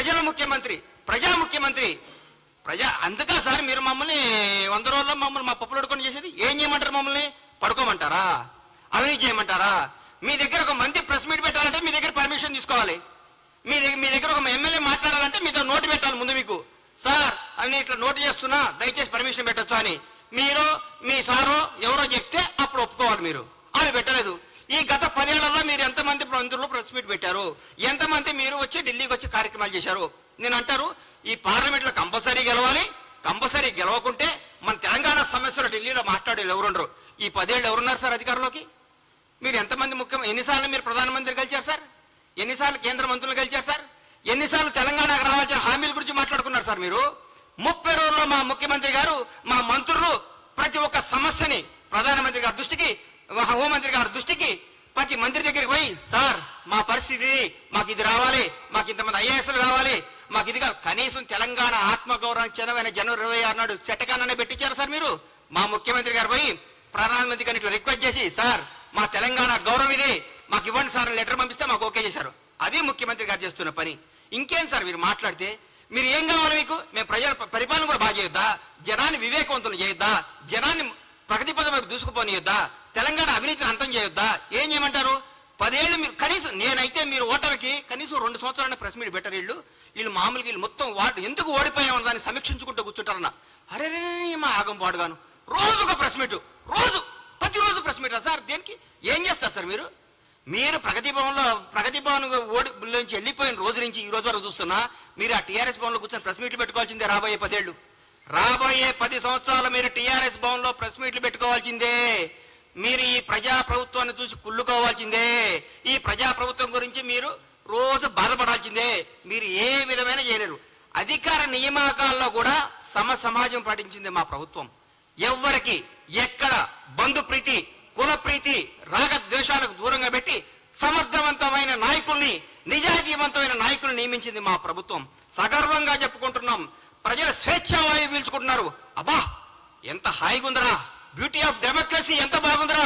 ప్రజల ముఖ్యమంత్రి ప్రజా ముఖ్యమంత్రి. ప్రజా అందుకే సార్ మీరు మమ్మల్ని వంద రోజుల్లో మమ్మల్ని మా పప్పులు అడుకొని చేసేది. ఏం చేయమంటారు మమ్మల్ని? పడుకోమంటారా? అవినీతి చేయమంటారా? మీ దగ్గర ఒక మంత్రి ప్రెస్ మీట్ పెట్టాలంటే మీ దగ్గర పర్మిషన్ తీసుకోవాలి. మీ దగ్గర మీ దగ్గర ఒక ఎమ్మెల్యే మాట్లాడాలంటే మీతో నోటు పెట్టాలి ముందు మీకు. సార్ అని ఇట్లా నోటు చేస్తున్నా దయచేసి పర్మిషన్ పెట్టచ్చు అని. మీరు మీ సారో ఎవరో చెప్తే అప్పుడు ఒప్పుకోవాలి మీరు. అది పెట్టలేదు. గత పదేళ్ళలో మీరు ఎంతమంది మంత్రులు ప్రెస్ మీట్ పెట్టారు? ఎంతమంది మీరు వచ్చి ఢిల్లీకి వచ్చి కార్యక్రమాలు చేశారు? నేను అంటారు ఈ పార్లమెంట్లో కంపల్సరీ గెలవాలి. కంపల్సరీ గెలవకుంటే మన తెలంగాణ సమస్యలు ఢిల్లీలో మాట్లాడే ఎవరుండరు. ఈ పదేళ్ళు ఎవరున్నారు సార్ అధికారంలోకి? మీరు ఎంతమంది ముఖ్యం ఎన్నిసార్లు మీరు ప్రధానమంత్రి కలిశారు సార్? ఎన్నిసార్లు కేంద్ర మంత్రులు కలిశారు సార్? ఎన్నిసార్లు తెలంగాణకు రావాల్సిన హామీల గురించి మాట్లాడుకున్నారు సార్ మీరు? ముప్పై రోజుల్లో మా ముఖ్యమంత్రి గారు మా మంత్రులు ప్రతి ఒక్క సమస్యని ప్రధానమంత్రి గారి దృష్టికి హోంమంత్రి గారి దృష్టికి ప్రతి సార్ మా పరిస్థితి మాకు ఇది రావాలి మాకు ఇంతమంది ఐఏఎస్లు రావాలి మాకు ఇది కనీసం తెలంగాణ ఆత్మగౌరవం చెందమైన జనవరి ఇరవై ఆరు నాడు చెట్టకాననే పెట్టించారు సార్ మీరు? మా ముఖ్యమంత్రి గారు పోయి ప్రధానమంత్రి గారిని ఇట్లా రిక్వెస్ట్ చేసి సార్ మా తెలంగాణ గౌరవం ఇది మాకు ఇవ్వండి సార్ లెటర్ పంపిస్తే మాకు ఓకే చేశారు. అది ముఖ్యమంత్రి గారు చేస్తున్న పని. ఇంకేం సార్ మీరు మాట్లాడితే? మీరు ఏం కావాలి మీకు? మేము ప్రజల పరిపాలన కూడా బాగా చేయొద్దా? జనాన్ని వివేకవంతులు చేయొద్దా? జనాన్ని ప్రగతి పదం వైపు దూసుకుపోనియొద్దా? తెలంగాణ అవినీతిని అంతం చేయొద్దా? ఏం చేయమంటారు? పదేళ్ళు మీరు కనీసం నేనైతే మీరు ఓటమికి కనీసం రెండు సంవత్సరాల ప్రెస్ మీట్ బెటర్ వీళ్ళు. వీళ్ళు మామూలుగా వీళ్ళు మొత్తం వాటి ఎందుకు ఓడిపోయామని దాన్ని సమీక్షించుకుంటూ కూర్చుంటారన్న. అరే మా ఆగం పాడుగాను. రోజు ఒక ప్రెస్ మీట్ రోజు ప్రతిరోజు ప్రెస్ మీట్ సార్ దేనికి? ఏం చేస్తారు సార్ మీరు? మీరు ప్రగతి భవన్లో ప్రగతి భవన్ ఓడి నుంచి వెళ్ళిపోయిన రోజు నుంచి ఈ రోజు వరకు చూస్తున్నా మీరు ఆ టీఆర్ఎస్ భవన్లో కూర్చొని ప్రెస్ మీట్లు పెట్టుకోవాల్సిందే రాబోయే పదేళ్ళు. రాబోయే పది సంవత్సరాలు మీరు టీఆర్ఎస్ భవన్లో ప్రెస్ మీట్లు పెట్టుకోవాల్సిందే. మీరు ఈ ప్రజా ప్రభుత్వాన్ని చూసి కుళ్ళుకోవాల్సిందే. ఈ ప్రజా ప్రభుత్వం గురించి మీరు రోజు బాధపడాల్సిందే. మీరు ఏ విధమైన చేయలేరు. అధికార నియామకాల్లో కూడా సమ సమాజం పాటించింది మా ప్రభుత్వం. ఎవ్వరికి ఎక్కడ బంధు ప్రీతి కుల ప్రీతి రాగద్వేషాలకు దూరంగా పెట్టి సమర్థవంతమైన నాయకుల్ని నిజాయితీవంతమైన నాయకుల్ని నియమించింది మా ప్రభుత్వం. సగర్వంగా చెప్పుకుంటున్నాం. ప్రజలు స్వేచ్ఛావాయు పీల్చుకుంటున్నారు. అబ్బా ఎంత హాయిగుందరా. బ్యూటీ ఆఫ్ డెమోక్రసీ ఎంత బాగుందిరా?